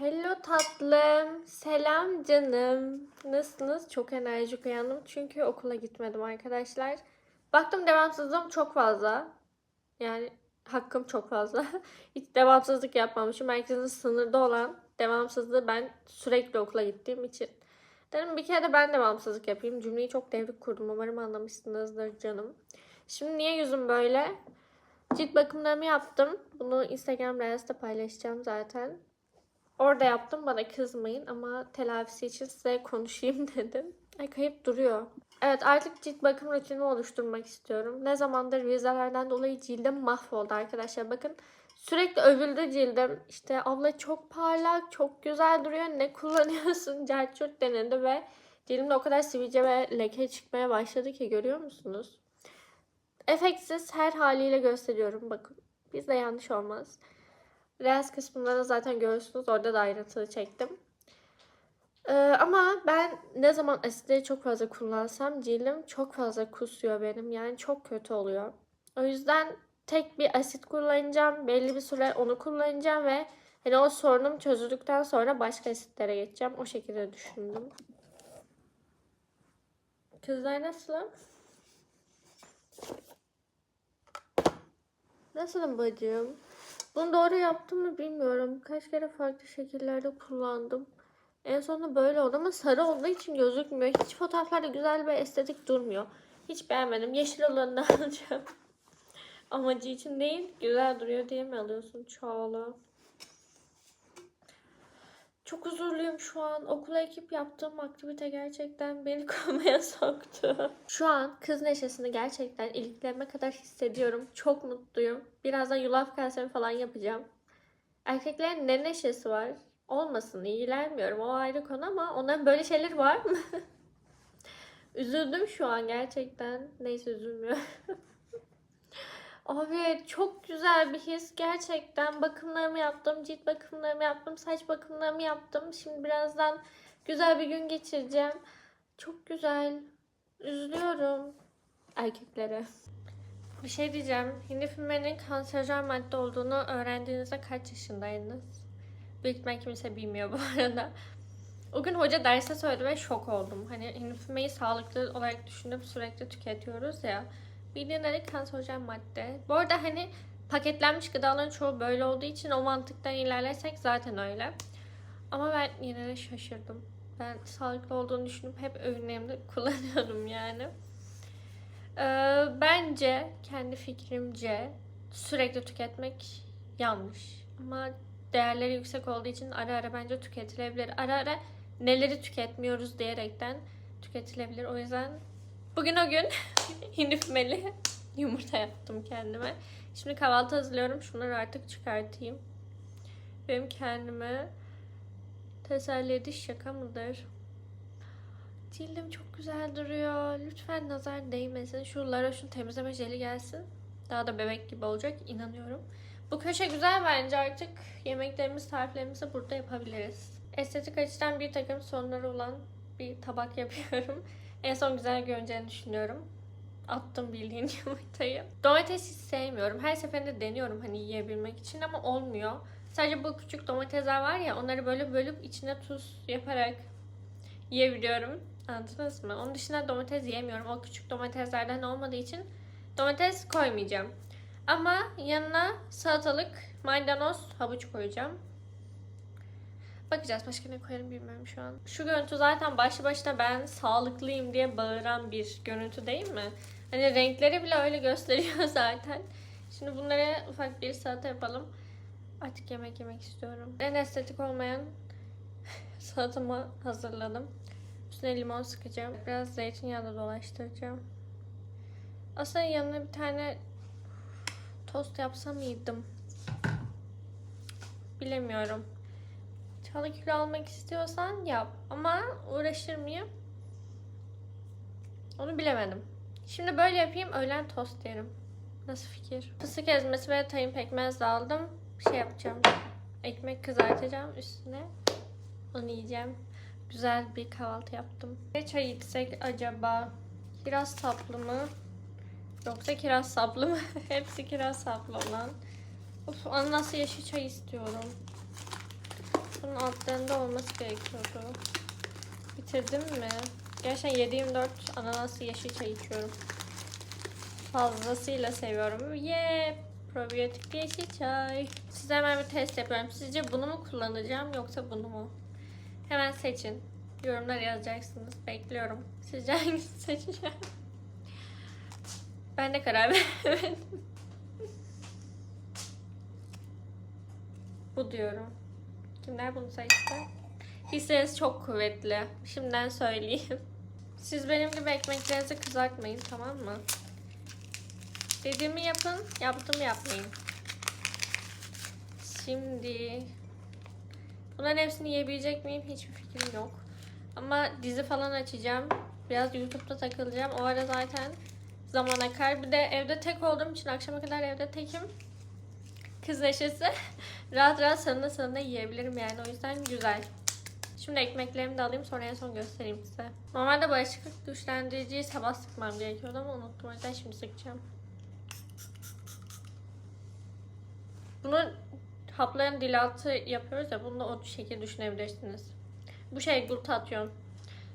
Hello tatlım. Selam canım. Nasılsınız? Çok enerjik uyandım çünkü okula gitmedim arkadaşlar. Baktım devamsızlığım çok fazla. Yani hakkım çok fazla. Hiç devamsızlık yapmamışım. Herkesin sınırda olan devamsızlığı ben sürekli okula gittiğim için. Dedim bir kere de ben devamsızlık yapayım. Cümleyi çok devrik kurdum. Umarım anlamışsınızdır canım. Şimdi niye yüzüm böyle? Cilt bakımlarımı yaptım. Bunu Instagram Reels'te paylaşacağım zaten. Orada yaptım bana kızmayın ama telafisi için size konuşayım dedim. Ay kayıp duruyor. Evet artık cilt bakım rutinimi oluşturmak istiyorum. Ne zamandır vizelerden dolayı cildim mahvoldu arkadaşlar. Bakın sürekli övüldü cildim. İşte abla çok parlak, çok güzel duruyor. Ne kullanıyorsun? Cerçurt denildi ve cildimde o kadar sivilce ve leke çıkmaya başladı ki görüyor musunuz? Efeksiz her haliyle gösteriyorum. Bakın bizde yanlış olmaz. Reels kısmında da zaten görürsünüz. Orada da ayrıntılı çektim. Ee, ama ben ne zaman asitleri çok fazla kullansam cildim çok fazla kusuyor benim. Yani çok kötü oluyor. O yüzden tek bir asit kullanacağım. Belli bir süre onu kullanacağım ve hani o sorunum çözüldükten sonra başka asitlere geçeceğim. O şekilde düşündüm. Kızlar nasıl? Nasılım bacım? Bunu doğru yaptım mı bilmiyorum. Kaç kere farklı şekillerde kullandım. En sonunda böyle oldu ama sarı olduğu için gözükmüyor. Hiç fotoğraflarda güzel ve estetik durmuyor. Hiç beğenmedim. Yeşil olanını alacağım. Amacı için değil, güzel duruyor diye mi alıyorsun Çağla? Çok huzurluyum şu an. Okula ekip yaptığım aktivite gerçekten beni komaya soktu. Şu an kız neşesini gerçekten iliklerime kadar hissediyorum. Çok mutluyum. Birazdan yulaf kasemi falan yapacağım. Erkeklerin ne neşesi var? Olmasın ilgilenmiyorum. O ayrı konu ama onların böyle şeyleri var mı? Üzüldüm şu an gerçekten. Neyse üzülmüyorum. Abi çok güzel bir his gerçekten. Bakımlarımı yaptım, cilt bakımlarımı yaptım, saç bakımlarımı yaptım. Şimdi birazdan güzel bir gün geçireceğim. Çok güzel. Üzülüyorum erkeklere. Bir şey diyeceğim. Hindi fümenin kanserojen madde olduğunu öğrendiğinizde kaç yaşındaydınız? Büyük ihtimal kimse bilmiyor bu arada. O gün hoca derste söyledi ve şok oldum. Hani hindi sağlıklı olarak düşünüp sürekli tüketiyoruz ya. Bildiğin kanserojen madde. Bu arada hani paketlenmiş gıdaların çoğu böyle olduğu için o mantıktan ilerlersek zaten öyle. Ama ben yine de şaşırdım. Ben sağlıklı olduğunu düşünüp hep öğünlerimde kullanıyordum yani. Ee, bence kendi fikrimce sürekli tüketmek yanlış. Ama değerleri yüksek olduğu için ara ara bence tüketilebilir. Ara ara neleri tüketmiyoruz diyerekten tüketilebilir. O yüzden bugün o gün hindi fümeli yumurta yaptım kendime. Şimdi kahvaltı hazırlıyorum. Şunları artık çıkartayım. Benim kendime teselli ediş şaka mıdır? Cildim çok güzel duruyor. Lütfen nazar değmesin. Şu La Roche'un temizleme jeli gelsin. Daha da bebek gibi olacak. inanıyorum. Bu köşe güzel bence artık. Yemeklerimiz, tariflerimizi burada yapabiliriz. Estetik açıdan bir takım sorunları olan bir tabak yapıyorum. En son güzel görüneceğini düşünüyorum. Attım bildiğin yumurtayı. Domates hiç sevmiyorum. Her seferinde deniyorum hani yiyebilmek için ama olmuyor. Sadece bu küçük domatesler var ya onları böyle bölüp içine tuz yaparak yiyebiliyorum. Anladınız mı? Onun dışında domates yiyemiyorum. O küçük domateslerden olmadığı için domates koymayacağım. Ama yanına salatalık, maydanoz, havuç koyacağım. Bakacağız başka ne koyarım bilmiyorum şu an. Şu görüntü zaten başlı başına ben sağlıklıyım diye bağıran bir görüntü değil mi? Hani renkleri bile öyle gösteriyor zaten. Şimdi bunlara ufak bir salata yapalım. Artık yemek yemek istiyorum. En estetik olmayan salatamı hazırladım. Üstüne limon sıkacağım. Biraz zeytinyağı da dolaştıracağım. Aslında yanına bir tane tost yapsam mıydım? Bilemiyorum. Çağla kilo almak istiyorsan yap. Ama uğraşır mıyım? Onu bilemedim. Şimdi böyle yapayım öğlen tost yerim. Nasıl fikir? Fıstık ezmesi ve tayin pekmez de aldım. Şey yapacağım. Ekmek kızartacağım üstüne. Onu yiyeceğim. Güzel bir kahvaltı yaptım. Ne çay içsek acaba? Kiraz saplı mı? Yoksa kiraz saplı mı? Hepsi kiraz saplı olan. Of ananaslı yeşil çay istiyorum. Şunun altlarında olması gerekiyordu. Bitirdim mi? Gerçekten 7-24 ananaslı yeşil çay içiyorum. Fazlasıyla seviyorum. Ye probiyotik yeşil çay. Size hemen bir test yapıyorum. Sizce bunu mu kullanacağım yoksa bunu mu? Hemen seçin. Yorumlar yazacaksınız. Bekliyorum. Sizce hangisini seçeceğim? Ben de karar vermedim. Bu diyorum. Kimler bunu seçti? Hissiniz çok kuvvetli. Şimdiden söyleyeyim. Siz benim gibi ekmeklerinizi kızartmayın tamam mı? Dediğimi yapın, yaptığımı yapmayın. Şimdi bunların hepsini yiyebilecek miyim? Hiçbir fikrim yok. Ama dizi falan açacağım. Biraz YouTube'da takılacağım. O ara zaten zaman akar. Bir de evde tek olduğum için akşama kadar evde tekim. Kız neşesi. rahat rahat sarına sarına yiyebilirim yani. O yüzden güzel. Şimdi ekmeklerimi de alayım sonra en son göstereyim size. Normalde bağışıklık güçlendiriciyi sabah sıkmam gerekiyordu ama unuttum. O yüzden şimdi sıkacağım. Bunu hapların dilatı yapıyoruz ya bunu da o şekilde düşünebilirsiniz. Bu şey glutatyon.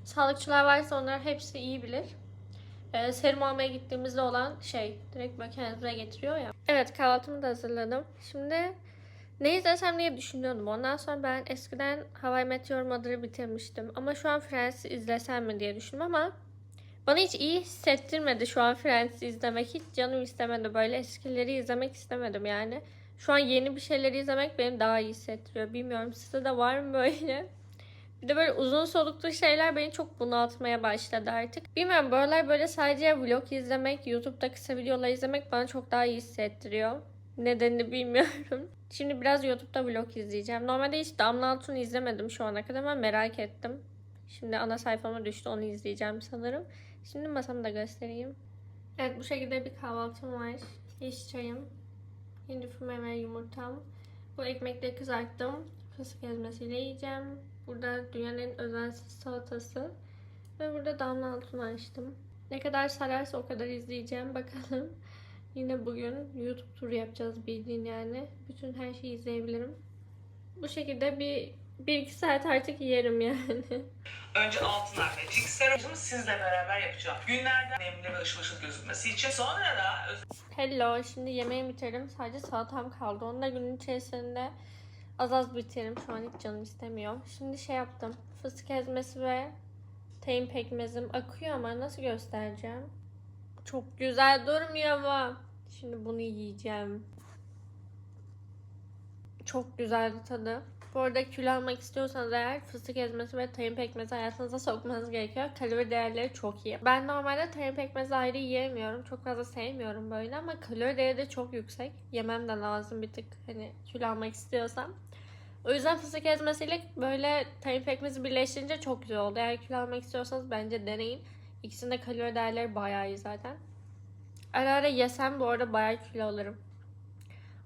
Sağlıkçılar varsa onlar hepsi iyi bilir. Ee, serum almaya gittiğimizde olan şey direkt böyle kendinize getiriyor ya. Evet kahvaltımı da hazırladım. Şimdi ne izlesem diye düşünüyordum. Ondan sonra ben eskiden Hawaii Meteor Mother'ı bitirmiştim. Ama şu an Friends'i izlesem mi diye düşündüm ama bana hiç iyi hissettirmedi şu an Friends'i izlemek. Hiç canım istemedi. Böyle eskileri izlemek istemedim yani. Şu an yeni bir şeyleri izlemek beni daha iyi hissettiriyor. Bilmiyorum size de var mı böyle? Bir de böyle uzun soluklu şeyler beni çok bunaltmaya başladı artık. Bilmiyorum buralar böyle sadece vlog izlemek, YouTube'da kısa videolar izlemek bana çok daha iyi hissettiriyor. Nedenini bilmiyorum. Şimdi biraz YouTube'da vlog izleyeceğim. Normalde hiç Damla Altun izlemedim şu ana kadar ama merak ettim. Şimdi ana sayfama düştü onu izleyeceğim sanırım. Şimdi masamı da göstereyim. Evet bu şekilde bir kahvaltım var. Yeşil çayım, hindi füme ve yumurtam. Bu ekmekleri kızarttım. Fıstık ezmesiyle yiyeceğim. Burada dünyanın en özensiz salatası. Ve burada damla altın açtım. Ne kadar sararsa o kadar izleyeceğim. Bakalım. Yine bugün YouTube turu yapacağız bildiğin yani. Bütün her şeyi izleyebilirim. Bu şekilde bir, bir iki saat artık yerim yani. Önce altınlar ve fiksel olduğunu sizle beraber yapacağım. Günlerde nemli ve ışıl ışıl gözükmesi için sonra da Hello. Şimdi yemeği bitirdim. Sadece salatam kaldı. Onu da günün içerisinde az az bitiririm. Şu an hiç canım istemiyor. Şimdi şey yaptım. Fıstık ezmesi ve tahin pekmezim akıyor ama nasıl göstereceğim? Çok güzel durmuyor ama. Şimdi bunu yiyeceğim. Çok güzeldi tadı. Bu arada kilo almak istiyorsanız eğer fıstık ezmesi ve tahin pekmezi hayatınıza sokmanız gerekiyor. Kalori değerleri çok iyi. Ben normalde tahin pekmezi ayrı yiyemiyorum. Çok fazla sevmiyorum böyle ama kalori değeri de çok yüksek. Yemem de lazım bir tık hani kilo almak istiyorsam. O yüzden fıstık ezmesiyle böyle tahin pekmezi birleştirince çok güzel oldu. Eğer kilo almak istiyorsanız bence deneyin. İkisinin de kalori değerleri bayağı iyi zaten. Ara ara yesem bu arada bayağı kilo alırım.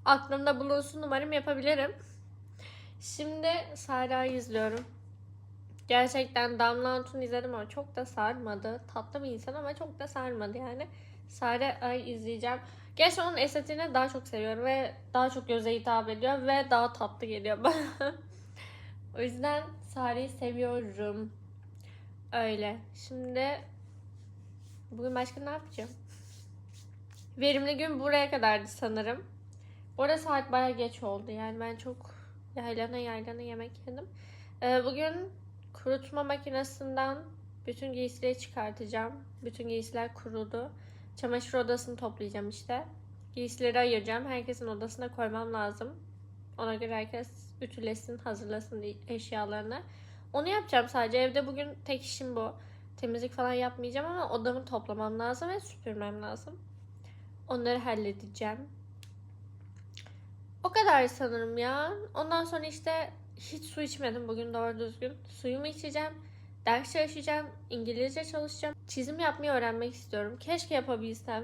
Aklımda bulunsun umarım yapabilirim. Şimdi Sara'yı izliyorum. Gerçekten Damla Hatun izledim ama çok da sarmadı. Tatlı bir insan ama çok da sarmadı yani. Sare Ay izleyeceğim. Gerçi onun estetiğini daha çok seviyorum ve daha çok göze hitap ediyor ve daha tatlı geliyor bana. o yüzden Sare'yi seviyorum. Öyle. Şimdi bugün başka ne yapacağım? Verimli gün buraya kadardı sanırım. Orada saat baya geç oldu yani ben çok yaylana yaylana yemek yedim. Ee, bugün kurutma makinesinden bütün giysileri çıkartacağım. Bütün giysiler kurudu. Çamaşır odasını toplayacağım işte. Giysileri ayıracağım. Herkesin odasına koymam lazım. Ona göre herkes ütülesin, hazırlasın eşyalarını. Onu yapacağım sadece. Evde bugün tek işim bu. Temizlik falan yapmayacağım ama odamı toplamam lazım ve süpürmem lazım. Onları halledeceğim. O kadar sanırım ya. Ondan sonra işte hiç su içmedim bugün doğru düzgün. Suyumu içeceğim. Ders çalışacağım. İngilizce çalışacağım. Çizim yapmayı öğrenmek istiyorum. Keşke yapabilsem.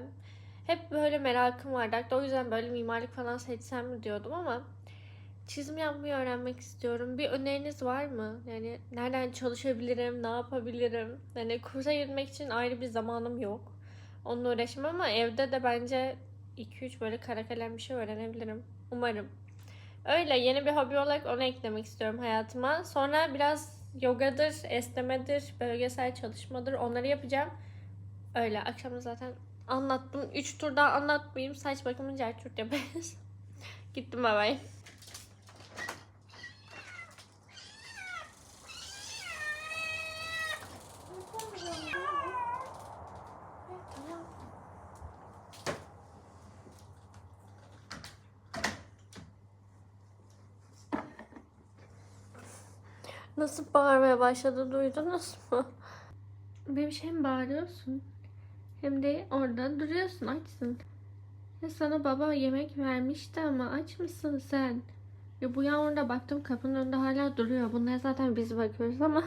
Hep böyle merakım vardı. Hatta o yüzden böyle mimarlık falan seçsem mi diyordum ama çizim yapmayı öğrenmek istiyorum. Bir öneriniz var mı? Yani nereden çalışabilirim, ne yapabilirim? Yani kursa girmek için ayrı bir zamanım yok. Onunla uğraşmam ama evde de bence 2-3 böyle kara kalem bir şey öğrenebilirim. Umarım. Öyle yeni bir hobi olarak onu eklemek istiyorum hayatıma. Sonra biraz yogadır, esnemedir, bölgesel çalışmadır onları yapacağım. Öyle akşam zaten anlattım. 3 tur daha anlatmayayım. Saç bakımı cerçurt yaparız. Gittim bay bay. Nasıl bağırmaya başladı duydunuz mu? Benim şey hem bağırıyorsun hem de orada duruyorsun açsın. Ya sana baba yemek vermişti ama aç mısın sen? Ya bu yağmurda baktım kapının önünde hala duruyor. Bunlara zaten biz bakıyoruz ama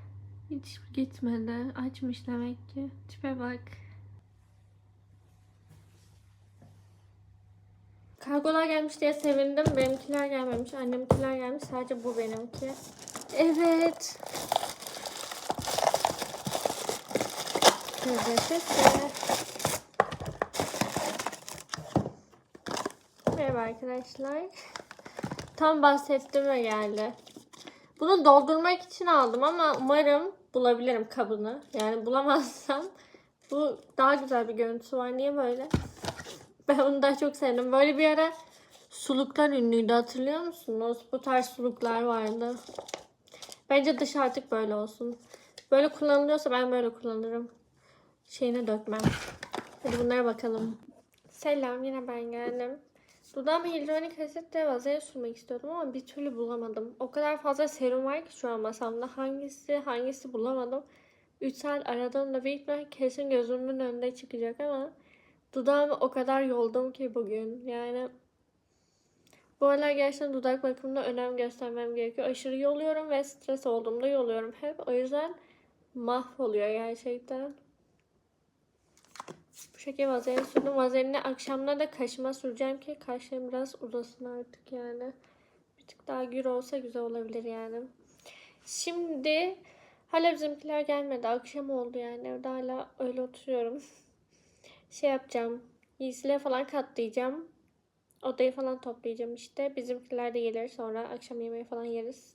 hiç gitmedi. Açmış demek ki. Tipe bak. Kargolar gelmiş diye sevindim. Benimkiler gelmemiş. Annemkiler gelmiş. Sadece bu benimki. Evet. Merhaba arkadaşlar. Tam bahsettim ve geldi. Bunu doldurmak için aldım ama umarım bulabilirim kabını. Yani bulamazsam bu daha güzel bir görüntüsü var. Niye böyle? Ben onu daha çok sevdim. Böyle bir ara suluklar ünlüydü hatırlıyor musunuz? Bu tarz suluklar vardı. Bence dış artık böyle olsun. Böyle kullanılıyorsa ben böyle kullanırım. Şeyine dökmem. Hadi bunlara bakalım. Selam yine ben geldim. Dudağıma hidronik asitle vazaya sürmek istiyordum ama bir türlü bulamadım. O kadar fazla serum var ki şu an masamda. Hangisi hangisi bulamadım. 3 saat aradım da büyük ihtimal kesin gözümün önünde çıkacak ama dudağımı o kadar yoldum ki bugün. Yani bu aralar gerçekten dudak bakımına önem göstermem gerekiyor. Aşırı yoluyorum ve stres olduğumda yoluyorum hep. O yüzden mahvoluyor gerçekten. Bu şekilde vazelin sürdüm. Vazelini akşamları da kaşıma süreceğim ki kaşlarım biraz uzasın artık yani. Bir tık daha gür olsa güzel olabilir yani. Şimdi hala bizimkiler gelmedi. Akşam oldu yani. Evde hala öyle oturuyorum. Şey yapacağım. Giysileri falan katlayacağım. Odayı falan toplayacağım işte. Bizimkiler de gelir sonra akşam yemeği falan yeriz.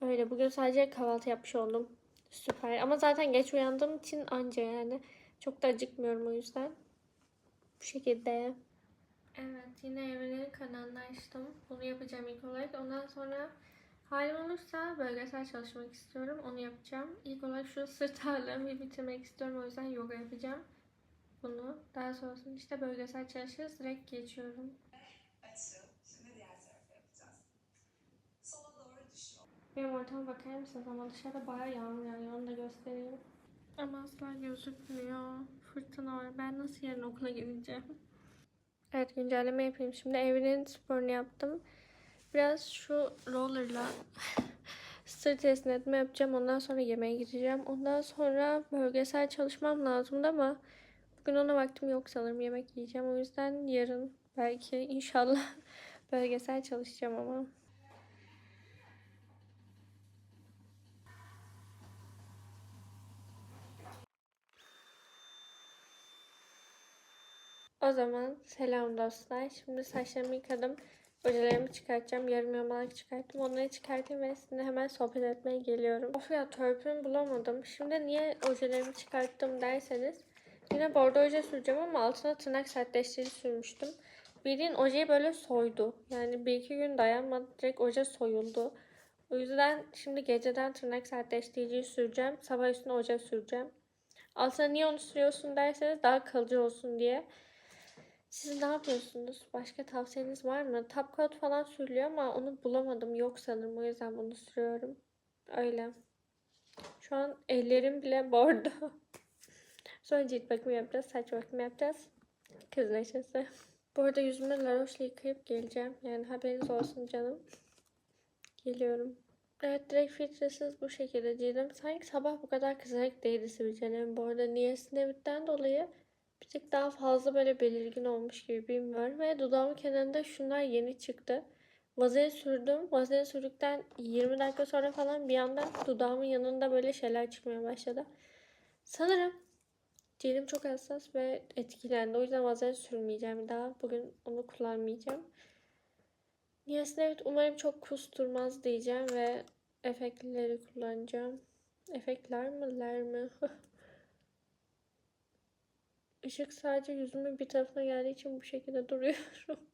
Öyle bugün sadece kahvaltı yapmış oldum. Süper. Ama zaten geç uyandığım için anca yani. Çok da acıkmıyorum o yüzden. Bu şekilde. Evet yine evrenin kanalını açtım. Bunu yapacağım ilk olarak. Ondan sonra halim olursa bölgesel çalışmak istiyorum. Onu yapacağım. İlk olarak şu sırt bir bitirmek istiyorum. O yüzden yoga yapacağım. Bunu. Daha sonrasında işte bölgesel çalışırız. Direkt geçiyorum. Benim ortama bakar mısınız ama dışarıda bayağı yağmur yağıyor. Onu da göstereyim. Ama asla gözükmüyor. Fırtına var. Ben nasıl yarın okula gideceğim? Evet güncelleme yapayım. Şimdi evinin sporunu yaptım. Biraz şu rollerla sırt esnetme yapacağım. Ondan sonra yemeğe gideceğim. Ondan sonra bölgesel çalışmam lazımdı ama bugün ona vaktim yok sanırım. Yemek yiyeceğim. O yüzden yarın belki inşallah bölgesel çalışacağım ama. O zaman selam dostlar. Şimdi saçlarımı yıkadım. Ojelerimi çıkartacağım. Yarım yamalak çıkarttım. Onları çıkartayım ve sizinle hemen sohbet etmeye geliyorum. Of ya törpümü bulamadım. Şimdi niye ojelerimi çıkarttım derseniz. Yine bordo oje süreceğim ama altına tırnak sertleştirici sürmüştüm. Bildiğin ojeyi böyle soydu. Yani bir iki gün dayanmadı. Direkt oje soyuldu. O yüzden şimdi geceden tırnak sertleştiriciyi süreceğim. Sabah üstüne oje süreceğim. Altına niye onu sürüyorsun derseniz daha kalıcı olsun diye. Siz ne yapıyorsunuz? Başka tavsiyeniz var mı? Top falan sürülüyor ama onu bulamadım. Yok sanırım. O yüzden bunu sürüyorum. Öyle. Şu an ellerim bile bordo. Sonra cilt bakımı yapacağız. Saç bakımı yapacağız. Kız neşesi. Bu arada yüzümü La Roche'la yıkayıp geleceğim. Yani haberiniz olsun canım. Geliyorum. Evet direkt filtresiz bu şekilde cildim. Sanki sabah bu kadar kızarık değildi sivilcelerim. Bu arada niasinamidden dolayı bir tık daha fazla böyle belirgin olmuş gibi bilmiyorum. Ve dudağımın kenarında şunlar yeni çıktı. Vazelin sürdüm. Vazelin sürdükten 20 dakika sonra falan bir anda dudağımın yanında böyle şeyler çıkmaya başladı. Sanırım cildim çok hassas ve etkilendi. O yüzden vazelin sürmeyeceğim daha. Bugün onu kullanmayacağım. Yasin evet umarım çok kusturmaz diyeceğim ve efektleri kullanacağım. Efektler mi? Ler mi? Işık sadece yüzümün bir tarafına geldiği için bu şekilde duruyorum.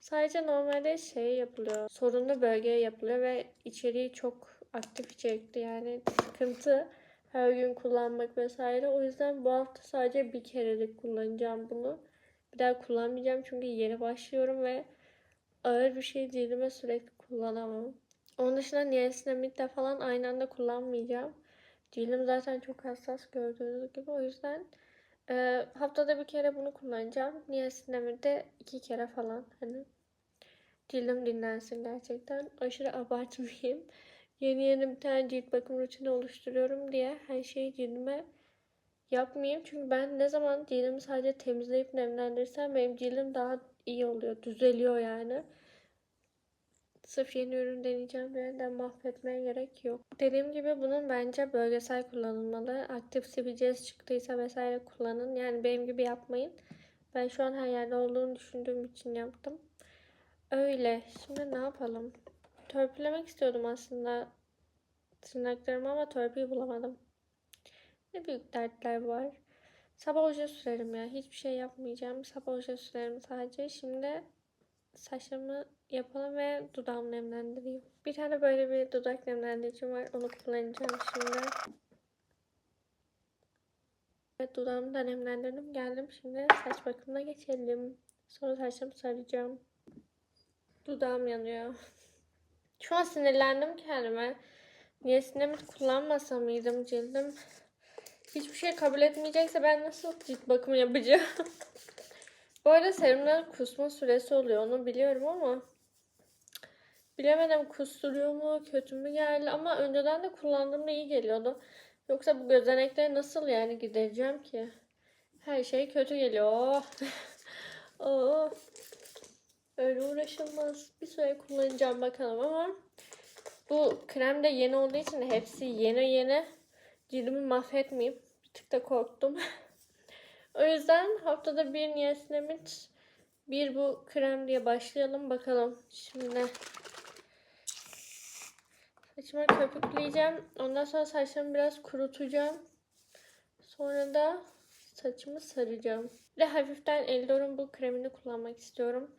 Sadece normalde şey yapılıyor. Sorunlu bölgeye yapılıyor ve içeriği çok aktif içerikli yani sıkıntı her gün kullanmak vesaire. O yüzden bu hafta sadece bir kerelik kullanacağım bunu. Bir daha kullanmayacağım çünkü yeni başlıyorum ve ağır bir şey cildime sürekli kullanamam. Onun dışında niacinamide falan aynı anda kullanmayacağım. Cildim zaten çok hassas gördüğünüz gibi. O yüzden e, haftada bir kere bunu kullanacağım. Niacinamide iki kere falan. Hani cildim dinlensin gerçekten. Aşırı abartmayayım. Yeni yeni bir tane cilt bakım rutini oluşturuyorum diye her şeyi cildime yapmayayım. Çünkü ben ne zaman cildimi sadece temizleyip nemlendirirsem benim cildim daha iyi oluyor. Düzeliyor yani. Sırf yeni ürün deneyeceğim diye de mahvetmeye gerek yok. Dediğim gibi bunun bence bölgesel kullanılmalı. Aktif sivilceniz çıktıysa vesaire kullanın. Yani benim gibi yapmayın. Ben şu an her yerde olduğunu düşündüğüm için yaptım. Öyle. Şimdi ne yapalım? Törpülemek istiyordum aslında tırnaklarımı ama törpüyü bulamadım. Ne büyük dertler var. Sabah oje sürerim ya. Hiçbir şey yapmayacağım. Sabah oje sürerim sadece. Şimdi saçlarımı yapalım ve dudağımı nemlendireyim. Bir tane böyle bir dudak nemlendiricim var. Onu kullanacağım şimdi. Evet dudağımı da nemlendirdim. Geldim şimdi saç bakımına geçelim. Sonra saçlarımı saracağım. Dudağım yanıyor. Şu an sinirlendim kendime. Niye sinemit kullanmasa mıydım cildim? Hiçbir şey kabul etmeyecekse ben nasıl cilt bakımı yapacağım? Bu arada serumların kusma süresi oluyor onu biliyorum ama bilemedim kusturuyor mu kötü mü geldi ama önceden de kullandığımda iyi geliyordu. Yoksa bu gözenekleri nasıl yani gidereceğim ki? Her şey kötü geliyor. Oh. oh. Öyle uğraşılmaz. Bir süre kullanacağım bakalım ama bu krem de yeni olduğu için hepsi yeni yeni. Cildimi mahvetmeyeyim. Bir tık da korktum. o yüzden haftada bir niacinamid bir bu krem diye başlayalım bakalım. Şimdi saçımı köpükleyeceğim. Ondan sonra saçlarımı biraz kurutacağım. Sonra da saçımı saracağım. De hafiften Eldor'un bu kremini kullanmak istiyorum.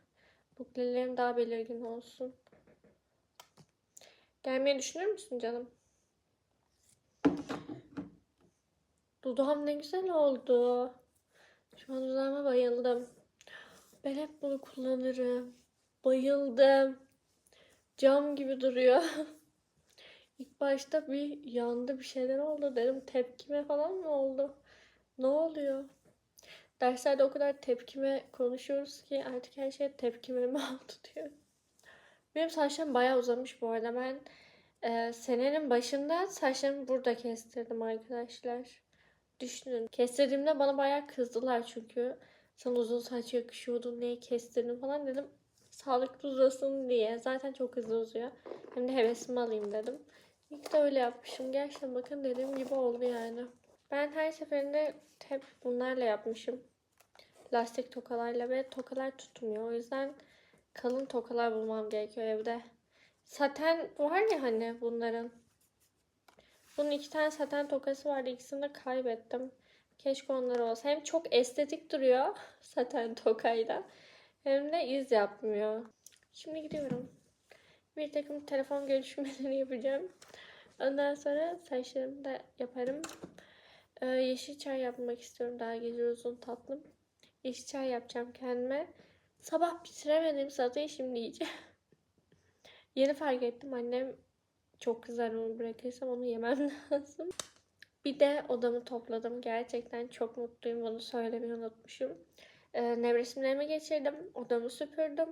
Buklelerim daha belirgin olsun. Gelmeyi düşünür müsün canım? Dudağım ne güzel oldu. Şu an dudağıma bayıldım. Ben hep bunu kullanırım. Bayıldım. Cam gibi duruyor. İlk başta bir yandı bir şeyler oldu dedim. Tepkime falan mı oldu? Ne oluyor? Derslerde o kadar tepkime konuşuyoruz ki artık her şey tepkime mi oldu diyor. Benim saçlarım bayağı uzamış bu arada. Ben e, senenin başında saçlarımı burada kestirdim arkadaşlar. Düşünün. Kestirdiğimde bana bayağı kızdılar çünkü. Sana uzun saç yakışıyordu. Niye kestirdin falan dedim. Sağlıklı uzasın diye. Zaten çok hızlı uzuyor. Hem de hevesimi alayım dedim. İlk de öyle yapmışım. Gerçekten bakın dediğim gibi oldu yani. Ben her seferinde hep bunlarla yapmışım. Lastik tokalarla ve tokalar tutmuyor. O yüzden kalın tokalar bulmam gerekiyor evde. Saten var ya hani bunların. Bunun iki tane saten tokası vardı. İkisini de kaybettim. Keşke onlar olsa. Hem çok estetik duruyor saten tokayla. Hem de iz yapmıyor. Şimdi gidiyorum. Bir takım telefon görüşmeleri yapacağım. Ondan sonra saçlarımı da yaparım. Ee, yeşil çay yapmak istiyorum. Daha gece uzun tatlım. Yeşil çay yapacağım kendime. Sabah bitiremedim salatayı şimdi yiyeceğim. Yeni fark ettim annem çok kızar onu bırakırsam onu yemem lazım. Bir de odamı topladım. Gerçekten çok mutluyum. Bunu söylemeyi unutmuşum. Ee, nevresimlerimi geçirdim. Odamı süpürdüm.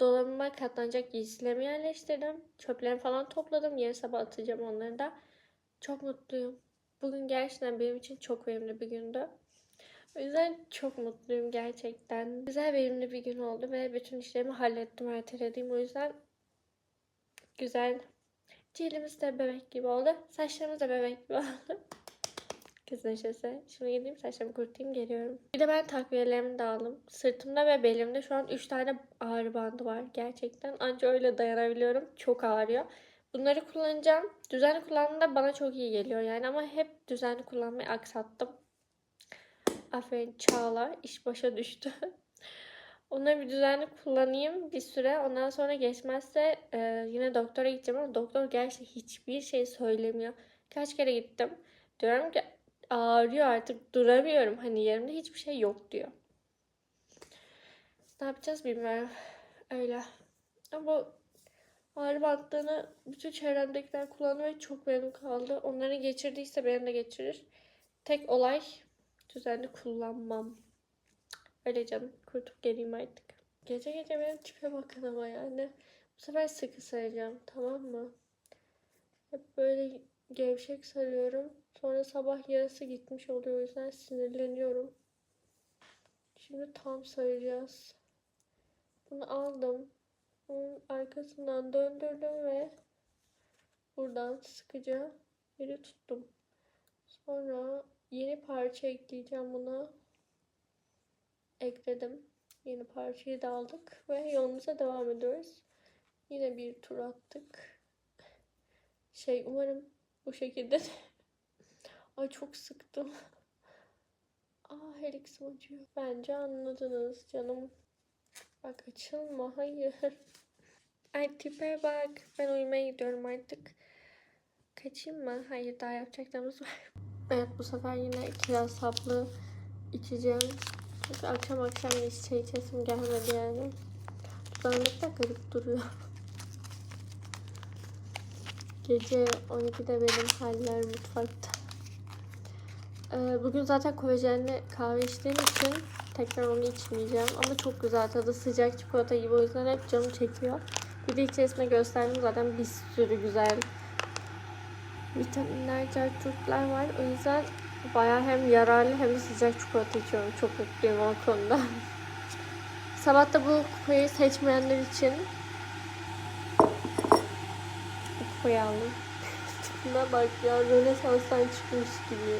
Dolabıma katlanacak giysilerimi yerleştirdim. Çöplerimi falan topladım. Yarın sabah atacağım onları da. Çok mutluyum. Bugün gerçekten benim için çok verimli bir gündü. O yüzden çok mutluyum gerçekten. Güzel verimli bir gün oldu ve bütün işlerimi hallettim ertelediğim. O yüzden güzel. Cildimiz de bebek gibi oldu. Saçlarımız da bebek gibi oldu. Neşesi. Şimdi gideyim saçlarımı kurutayım geliyorum. Bir de ben takviyelerimi de aldım. Sırtımda ve belimde şu an 3 tane ağrı bandı var. Gerçekten anca öyle dayanabiliyorum. Çok ağrıyor. Bunları kullanacağım. Düzenli kullandığımda bana çok iyi geliyor yani ama hep düzenli kullanmayı aksattım. Aferin Çağla. iş başa düştü. Onları bir düzenli kullanayım bir süre. Ondan sonra geçmezse e, yine doktora gideceğim ama doktor gerçekten hiçbir şey söylemiyor. Kaç kere gittim. Diyorum ki ağrıyor artık duramıyorum. Hani yerimde hiçbir şey yok diyor. Ne yapacağız bilmiyorum. Öyle. Ama ağrı bantlarını bütün çevremdekiler kullanıyor ve çok memnun kaldı. Onları geçirdiyse benim de geçirir. Tek olay düzenli kullanmam. Öyle canım. Kurtup geleyim artık. Gece gece benim tipe bakın ama yani. Bu sefer sıkı saracağım. Tamam mı? Hep böyle gevşek sarıyorum. Sonra sabah yarısı gitmiş oluyor. O yüzden sinirleniyorum. Şimdi tam saracağız. Bunu aldım. Bunun arkasından döndürdüm ve buradan sıkıca geri tuttum. Sonra yeni parça ekleyeceğim buna. Ekledim. Yeni parçayı da aldık ve yolumuza devam ediyoruz. Yine bir tur attık. Şey umarım bu şekilde Ay çok sıktım. Aa her ikisi acıyor. Bence anladınız canım. Bak açılma hayır. Ay tipe bak. Ben uyumaya gidiyorum artık. Kaçayım mı? Hayır daha yapacaklarımız var. Evet bu sefer yine kiraz saplı içeceğim. Çünkü akşam akşam hiç çay içesim gelmedi yani. Dudağımda da garip duruyor. Gece 12'de benim haller mutfakta. Ee, bugün zaten kolajenli kahve içtiğim için tekrar onu içmeyeceğim. Ama çok güzel tadı sıcak çikolata gibi o yüzden hep canım çekiyor. Bir de içerisinde gösterdim zaten bir sürü güzel vitaminler, cartçurtlar var. O yüzden bayağı hem yararlı hem de sıcak çikolata içiyorum. Çok mutluyum o konuda. Sabah da bu kupayı seçmeyenler için bu kupayı aldım. Tipime bak ya Rönesans'tan çıkmış gibi.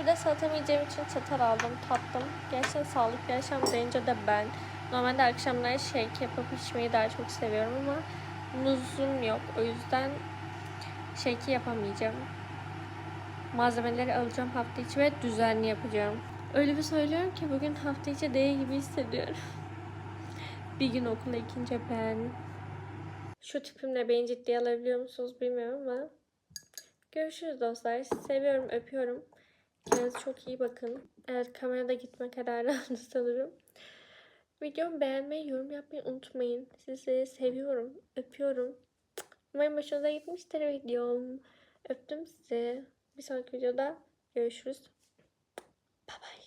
Salatamı yiyeceğim için çatal aldım, tattım. Gerçekten sağlıklı yaşam deyince de ben. Normalde akşamları shake yapıp içmeyi daha çok seviyorum ama muzum yok. O yüzden shake'i yapamayacağım. Malzemeleri alacağım hafta içi ve düzenli yapacağım. Öyle bir söylüyorum ki bugün hafta içi değil gibi hissediyorum. bir gün okula ikinci ben. Şu tipimle beni ciddiye alabiliyor musunuz bilmiyorum ama. Görüşürüz dostlar. Seviyorum, öpüyorum. Kendinize çok iyi bakın. Evet kamerada gitme kararı aldı sanırım. Videomu beğenmeyi, yorum yapmayı unutmayın. Sizi seviyorum, öpüyorum. Umarım hoşunuza gitmiştir videom. Öptüm sizi. Bir sonraki videoda görüşürüz. Bye bye.